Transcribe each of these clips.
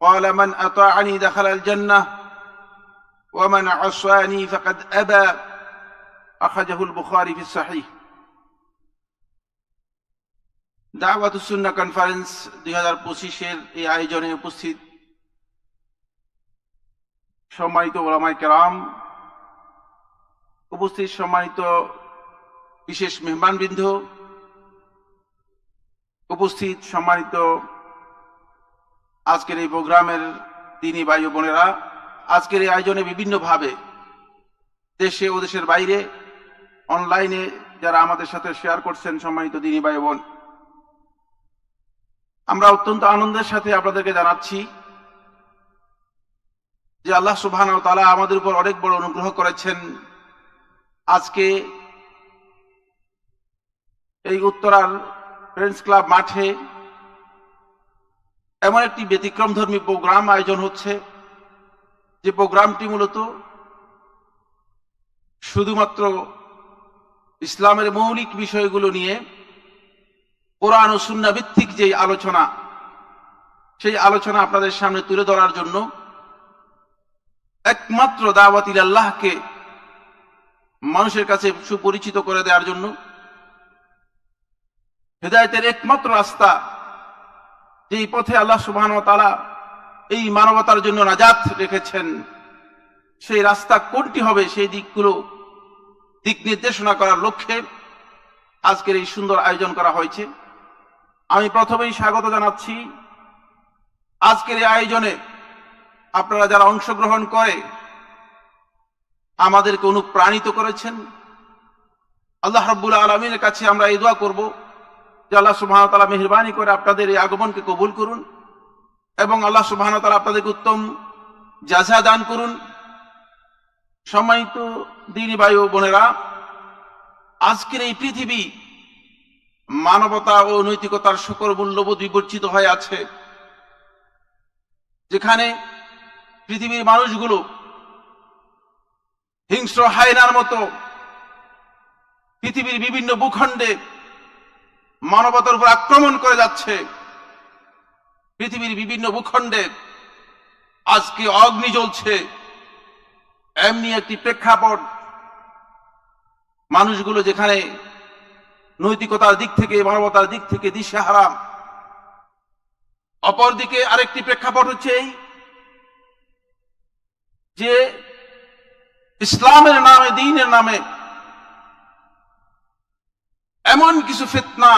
قال من أطاعني دخل الجنة ومن عصاني فقد أبى أخرجه البخاري في الصحيح দাওয়াত সুন্না কনফারেন্স দুই হাজার পঁচিশের এই আয়োজনে উপস্থিত সম্মানিত ওলামাই কেরাম উপস্থিত সম্মানিত বিশেষ মেহমানবৃন্দ উপস্থিত সম্মানিত আজকের এই প্রোগ্রামের দিনী ভাই বোনেরা, আজকের এই আয়োজনে বিভিন্নভাবে দেশে ও দেশের বাইরে অনলাইনে যারা আমাদের সাথে শেয়ার করছেন সম্মানিত দিনী ভাই বোন, আমরা অত্যন্ত আনন্দের সাথে আপনাদেরকে জানাচ্ছি যে আল্লাহ সুবহান তালা আমাদের উপর অনেক বড় অনুগ্রহ করেছেন আজকে এই উত্তরার ফ্রেন্ডস ক্লাব মাঠে এমন একটি ব্যতিক্রমধর্মী প্রোগ্রাম আয়োজন হচ্ছে, যে প্রোগ্রামটি মূলত শুধুমাত্র ইসলামের মৌলিক বিষয়গুলো নিয়ে কোরআন ও সুন্না ভিত্তিক যে আলোচনা, সেই আলোচনা আপনাদের সামনে তুলে ধরার জন্য একমাত্র দাওয়াতিল আল্লাহকে মানুষের কাছে সুপরিচিত করে দেওয়ার জন্য হেদায়তের একমাত্র রাস্তা যেই পথে আল্লাহ সুবহান তালা এই মানবতার জন্য নাজাত রেখেছেন, সেই রাস্তা কোনটি হবে, সেই দিকগুলো দিক নির্দেশনা করার লক্ষ্যে আজকের এই সুন্দর আয়োজন করা হয়েছে। আমি প্রথমেই স্বাগত জানাচ্ছি। আজকের এই আয়োজনে আপনারা যারা অংশগ্রহণ করে আমাদেরকে অনুপ্রাণিত করেছেন, আল্লাহ রব্বুল আলমীর কাছে আমরা এই দোয়া করব। যে আল্লাহ সুবাহ তালা মেহরবানি করে আপনাদের এই আগমনকে কবুল করুন এবং আল্লাহ সুবাহ তালা আপনাদেরকে উত্তম যাঝা দান করুন। সম্মানিত দিনী ভাই ও বোনেরা, আজকের এই পৃথিবী মানবতা ও নৈতিকতার সকল মূল্যবোধ বিবর্জিত হয়ে আছে, যেখানে পৃথিবীর মানুষগুলো হিংস্র হায়নার মতো পৃথিবীর বিভিন্ন ভূখণ্ডে মানবতার উপর আক্রমণ করে যাচ্ছে। পৃথিবীর বিভিন্ন ভূখণ্ডে আজকে অগ্নি জ্বলছে। এমনি একটি প্রেক্ষাপট মানুষগুলো যেখানে নৈতিকতার দিক থেকে, মানবতার দিক থেকে দিশেহারা অপরদিকে আরেকটি প্রেক্ষাপট হচ্ছে এই যে ইসলামের নামে, দিনের নামে এমন কিছু ফিতনা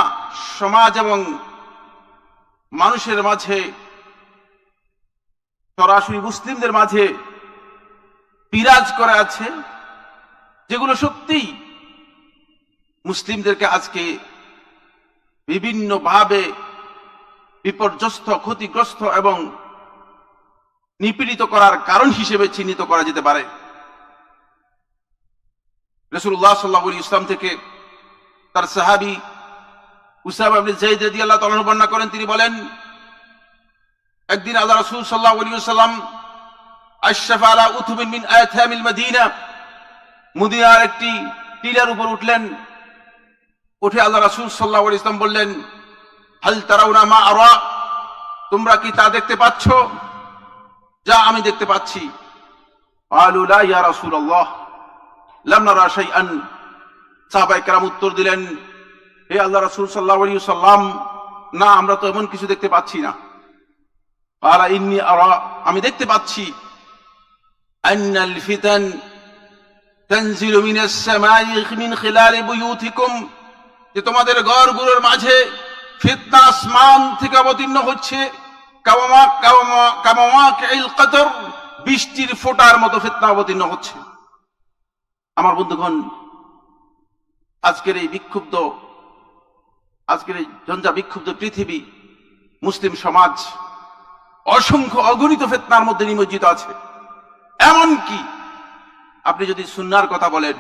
সমাজ এবং মানুষের মাঝে, সরাসরি মুসলিমদের মাঝে বিরাজ করে আছে, যেগুলো সত্যিই মুসলিমদেরকে আজকে বিভিন্নভাবে বিপর্যস্ত, ক্ষতিগ্রস্ত এবং নিপীড়িত করার কারণ হিসেবে চিহ্নিত করা যেতে পারে। রসুল্লাহ সাল্লাহ ইসলাম থেকে তার সাহাবি উসাব আল্লাহ বর্ণনা করেন, তিনি বলেন, একদিন আল্লাহ রসুল সাল্লাহ আলী সাল্লাম আলা উথুবিন মিন মদিনা একটি টিলার উপর উঠলেন। উঠে আল্লাহ রাসুল সাল্লাহ ইসলাম বললেন, হাল তারাউনা মা আরা, তোমরা কি তা দেখতে পাচ্ছ? যা আমি দেখতে পাচ্ছি। আলু লা ইয়া সাহাবাই কেরাম উত্তর দিলেন, হে আল্লাহ রাসূল সাল্লাল্লাহু আলাইহি সাল্লাম না, আমরা তো এমন কিছু দেখতে পাচ্ছি না। আলা ইন্নি আরা, আমি দেখতে পাচ্ছি। আন্নাল ফিতান তানজিলু মিনাস সামাই মিন খিলালি বুয়ুতিকুম, যে তোমাদের ঘরগুলোর মাঝে ফিতনা আসমান থেকে অবতীর্ণ হচ্ছে। কামামা কামামা কামামা কাইল কদর, বৃষ্টির ফোটার মতো ফিতনা অবতীর্ণ হচ্ছে। আমার বন্ধুগণ আজকের এই বিক্ষুব্ধ, আজকের এই ঝঞ্ঝা বিক্ষুব্ধ পৃথিবী, মুসলিম সমাজ, অসংখ্য অগণিত ফেতনার মধ্যে নিমজ্জিত আছে। এমন কি আপনি যদি সুন্নার কথা বলেন,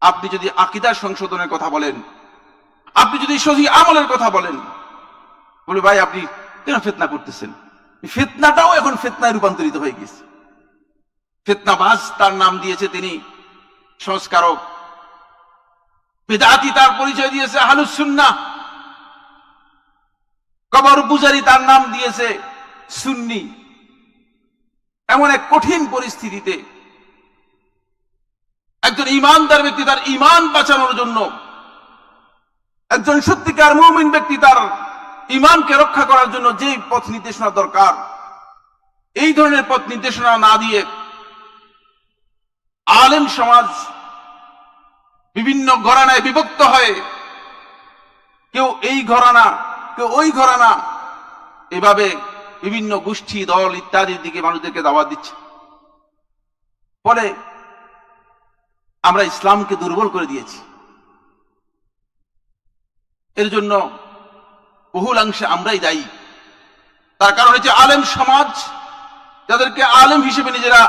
আপনি যদি আকিদার সংশোধনের কথা বলেন, আপনি যদি সহি আমলের কথা বলেন, বলে ভাই আপনি কেন ফেতনা করতেছেন? ফেতনাটাও এখন ফেতনায় রূপান্তরিত হয়ে গেছে। ফেতনাবাজ তার নাম দিয়েছে তিনি সংস্কারক বেদাতি তার পরিচয় দিয়েছে হালুসুন্না কবর পূজারি তার নাম দিয়েছে সুন্নি। এমন এক কঠিন পরিস্থিতিতে একজন ইমানদার ব্যক্তি তার ইমান বাঁচানোর জন্য, একজন সত্যিকার মুমিন ব্যক্তি তার ইমানকে রক্ষা করার জন্য যে পথ নির্দেশনা দরকার, এই ধরনের পথ নির্দেশনা না দিয়ে আলেম সমাজ বিভিন্ন ঘরানায় বিভক্ত হয়ে কেউ এই ঘরানা, কেউ ওই ঘরানা, এভাবে বিভিন্ন গোষ্ঠী, দল ইত্যাদির দিকে মানুষদেরকে দাওয়া দিচ্ছে। ফলে আমরা ইসলামকে দুর্বল করে দিয়েছি। এর জন্য বহুলাংশে আমরাই দায়ী। তার কারণ হচ্ছে আলেম সমাজ, যাদেরকে আলেম হিসেবে নিজেরা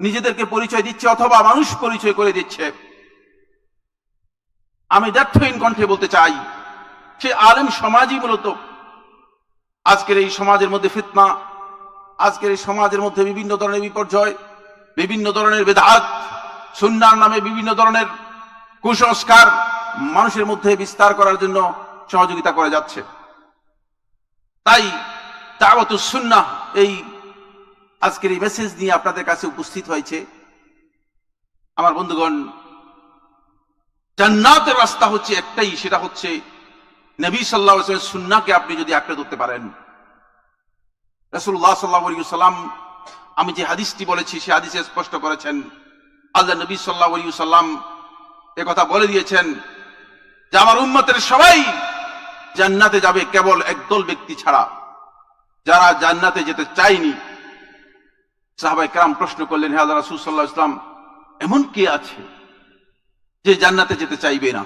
নিজেদেরকে পরিচয় দিচ্ছে অথবা মানুষ পরিচয় করে দিচ্ছে আমি দ্ব্যর্থহীন কণ্ঠে বলতে চাই, সে আলেম সমাজই মূলত। আজকের এই সমাজের মধ্যে ফিতনা, আজকের এই সমাজের মধ্যে বিভিন্ন ধরনের বিপর্যয়, বিভিন্ন ধরনের বেদাত, সুন্নার নামে বিভিন্ন ধরনের কুসংস্কার মানুষের মধ্যে বিস্তার করার জন্য সহযোগিতা করে যাচ্ছে। তাই দাওয়াত সুন্না এই আজকের এই মেসেজ নিয়ে আপনাদের কাছে উপস্থিত হয়েছে। আমার বন্ধুগণ জান্নাতের রাস্তা হচ্ছে একটাই, সেটা হচ্ছে নবী সাল্লাহ সুন্নাকে আপনি যদি আঁকড়ে ধরতে পারেন। রসুল্লাহ সাল্লাহ সাল্লাম আমি যে হাদিসটি বলেছি, সে হাদিসে স্পষ্ট করেছেন। আল্লাহ নবী সাল্লাহ সাল্লাম কথা বলে দিয়েছেন যে, আমার উম্মতের সবাই জান্নাতে যাবে কেবল একদল ব্যক্তি ছাড়া। যারা জান্নাতে যেতে চায়নি। সাহাবাই কারাম প্রশ্ন করলেন, হে আল্লাহ রাসূল সাল্লাল্লাহু আলাইহি ওয়াসাল্লাম, এমন কে আছে যে জান্নাতে যেতে চাইবে না।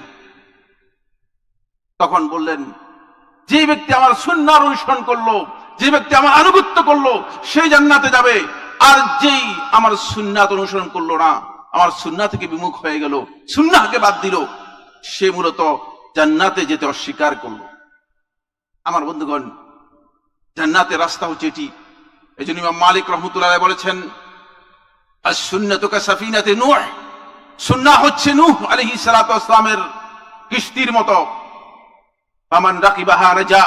তখন বললেন, যে ব্যক্তি আমার সুন্নার অনুসরণ করল, যে ব্যক্তি আমার আনুগত্য করল সেই জান্নাতে যাবে। আর যেই আমার সুন্নাত অনুসরণ করল না, আমার সুন্না থেকে বিমুখ হয়ে গেল সুন্নাকে বাদ দিল, সে মূলত জান্নাতে যেতে অস্বীকার করল। আমার বন্ধুগণ, জান্নাতের রাস্তা হচ্ছে এটি। এই জন্য মালিক রহমতুল্লাহ বলেছেন আর সুন্নতকা সাফিনাতে নূহ। সুন্না হচ্ছে নূহ আলাইহিস সালাতু ওয়াসসালামের কিস্তির মতো। আমান রাকিবাহা রাজা,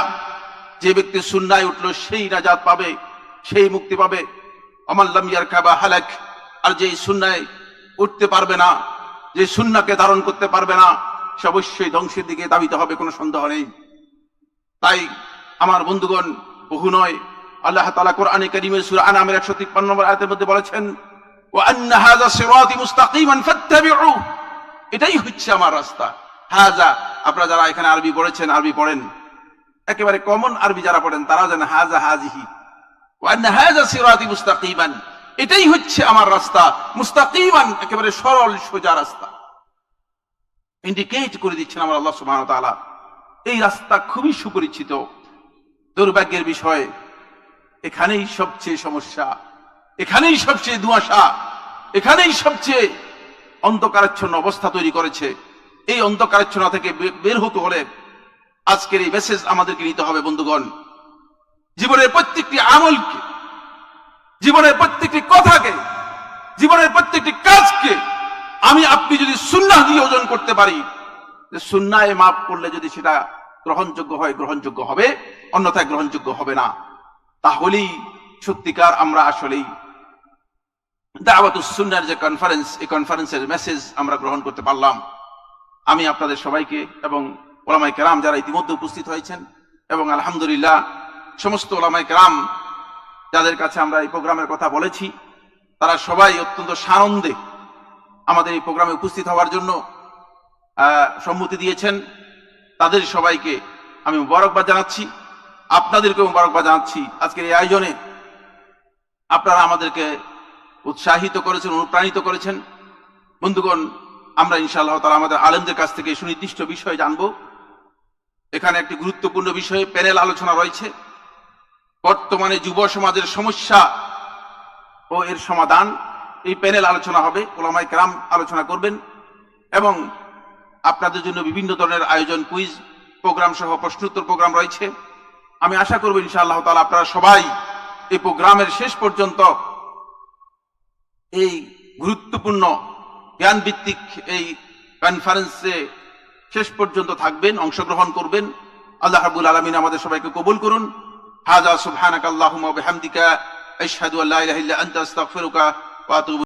যে ব্যক্তি সুন্নায় উঠল, সেই নাজাত পাবে, সেই মুক্তি পাবে। অমাল্লাম ইয়ারকাবা হালাক, আর যেই সুন্নায় উঠতে পারবে না, যে সুন্নাকে ধারণ করতে পারবে না, সে অবশ্যই ধ্বংসের দিকে দাবিতে হবে, কোনো সন্দেহ নেই। তাই আমার বন্ধুগণ, বহু নয়, আল্লাহ তাআলা কোরআনে কারীমের সূরা আনামের 153 নম্বর আয়াতের মধ্যে বলেছেন আন্না হাযা সিরাতি মুস্তাকিমান ফাত্তাবিউ এটাই হচ্ছে আমার রাস্তা। হাযা আপনারা যারা এখানে আরবি পড়েছেন, আরবি পড়েন, একেবারে কমন আরবি যারা পড়েন হাযা হাজিহি। আন্না হাযা সিরাতি মুস্তাকিমান এটাই হচ্ছে আমার রাস্তা। মুস্তাকিমান, একেবারে সরল, সোজা রাস্তা। ইন্ডিকেট করে দিচ্ছেন আমার আল্লাহ সুবহানাহু ওয়া তাআলা। এই রাস্তা খুবই সুপরিচিত। দুর্ভাগ্যের বিষয়, এখানেই সবচেয়ে সমস্যা। এখানেই সবচেয়ে দুয়াশা এখানেই সবচেয়ে অন্ধকারাচ্ছন্ন অবস্থা তৈরি করেছে। এই অন্ধকারাচ্ছন্ন থেকে বের হতে হলে আজকের এই মেসেজ আমাদেরকে নিতে হবে, বন্ধুগণ। জীবনের প্রত্যেকটি আমলকে, জীবনের প্রত্যেকটি কথাকে, জীবনের প্রত্যেকটি কাজকে আমি আপনি যদি সুন্না দিয়ে ওজন করতে পারি সুন্নায় মাপ করলে যদি সেটা গ্রহণযোগ্য হয়, গ্রহণযোগ্য হবে, অন্যথায় গ্রহণযোগ্য হবে না। তাহলেই সত্যিকার আমরা আসলেই দাওয়াতুস সুন্নার যে কনফারেন্স এই কনফারেন্সের মেসেজ আমরা গ্রহণ করতে পারলাম। আমি আপনাদের সবাইকে এবং ওলামাই কেরাম যারা ইতিমধ্যে উপস্থিত হয়েছেন এবং আলহামদুলিল্লাহ সমস্ত ওলামাই কেরাম যাদের কাছে আমরা এই প্রোগ্রামের কথা বলেছি, তারা সবাই অত্যন্ত সানন্দে আমাদের এই প্রোগ্রামে উপস্থিত হওয়ার জন্য সম্মতি দিয়েছেন। তাদের সবাইকে আমি মুবারকবাদ জানাচ্ছি। আপনাদেরকে মুবারকবাদ জানাচ্ছি আজকের এই আয়োজনে। আপনারা আমাদেরকে উৎসাহিত করেছেন, অনুপ্রাণিত করেছেন। বন্ধুগণ, আমরা ইনশাআল্লাহ তারা আমাদের আলেমদের কাছ থেকে সুনির্দিষ্ট বিষয় জানব। এখানে একটি গুরুত্বপূর্ণ বিষয়ে প্যানেল আলোচনা রয়েছে। বর্তমানে যুব সমাজের সমস্যা ও এর সমাধান, এই প্যানেল আলোচনা হবে ওলামাই কেরাম আলোচনা করবেন এবং আপনাদের জন্য বিভিন্ন ধরনের আয়োজন, কুইজ প্রোগ্রাম সহ প্রশ্নোত্তর প্রোগ্রাম রয়েছে। আমি আশা করব ইনশাআল্লাহ তালা আপনারা সবাই এই প্রোগ্রামের শেষ পর্যন্ত এই গুরুত্বপূর্ণ জ্ঞান ভিত্তিক এই কনফারেন্সে শেষ পর্যন্ত থাকবেন, অংশগ্রহণ করবেন। আল্লাহ রাবুল আলমিন আমাদের সবাইকে কবুল করুন। হাজা সুবহানাক আল্লাহুম্মা ওয়া বিহামদিকা, আশহাদু আল্লা ইলাহা ইল্লা আনতা, আস্তাগফিরুকা ওয়া আতুবু